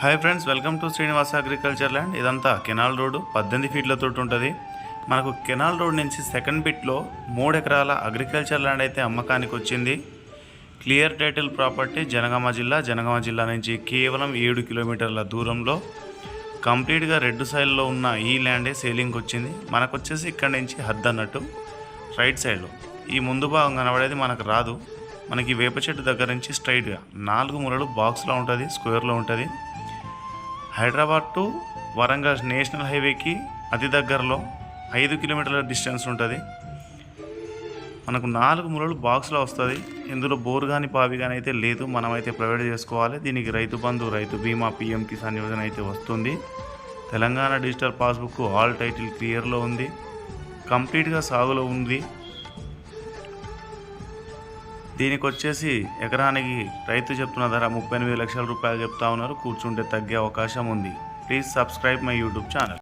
Hi friends welcome to Srinivasa agriculture land ఇదంతా canal road పద్దెనిమిది ఫీట్లతో ఉంటుంది. మనకు కెనాల్ రోడ్ నుంచి సెకండ్ బిట్లో మూడు ఎకరాల అగ్రికల్చర్ ల్యాండ్ అయితే అమ్మకానికి వచ్చింది. క్లియర్ టైటిల్ ప్రాపర్టీ జనగామ జిల్లా. జనగామ జిల్లా నుంచి కేవలం ఏడు కిలోమీటర్ల దూరంలో కంప్లీట్గా రెడ్ సైడ్లో ఉన్న ఈ ల్యాండే సేలింగ్కి వచ్చింది. మనకు వచ్చేసి ఇక్కడ నుంచి హద్దు అన్నట్టు రైట్ సైడ్లో ఈ ముందు భాగం కనబడేది మనకు రాదు. మనకి వేప చెట్టు దగ్గర నుంచి స్ట్రైట్గా నాలుగు మూలలు బాక్స్లో ఉంటుంది స్క్వేర్లో ఉంటుంది. హైదరాబాద్ టు వరంగల్ నేషనల్ హైవేకి అతి దగ్గరలో ఐదు కిలోమీటర్ల డిస్టెన్స్ ఉంటుంది. మనకు నాలుగు మూలలు బాక్స్లో వస్తుంది. ఇందులో బోర్ కానీ పావి కానీ అయితే లేదు. మనమైతే ప్రొవైడ్ చేసుకోవాలి. దీనికి రైతు బంధు రైతు బీమా పీఎం కిసాన్ యోజన అయితే వస్తుంది. Telangana digital passbook all title క్లియర్లో ఉంది. కంప్లీట్గా సాగులో ఉంది. దీనికి వచ్చేసి ఎకరానికి రైతు చెప్తున్న ధర ముప్పై ఎనిమిది లక్షల రూపాయలు చెప్తా ఉన్నారు. కూర్చుంటే తగ్గే అవకాశం ఉంది. Please subscribe my YouTube channel.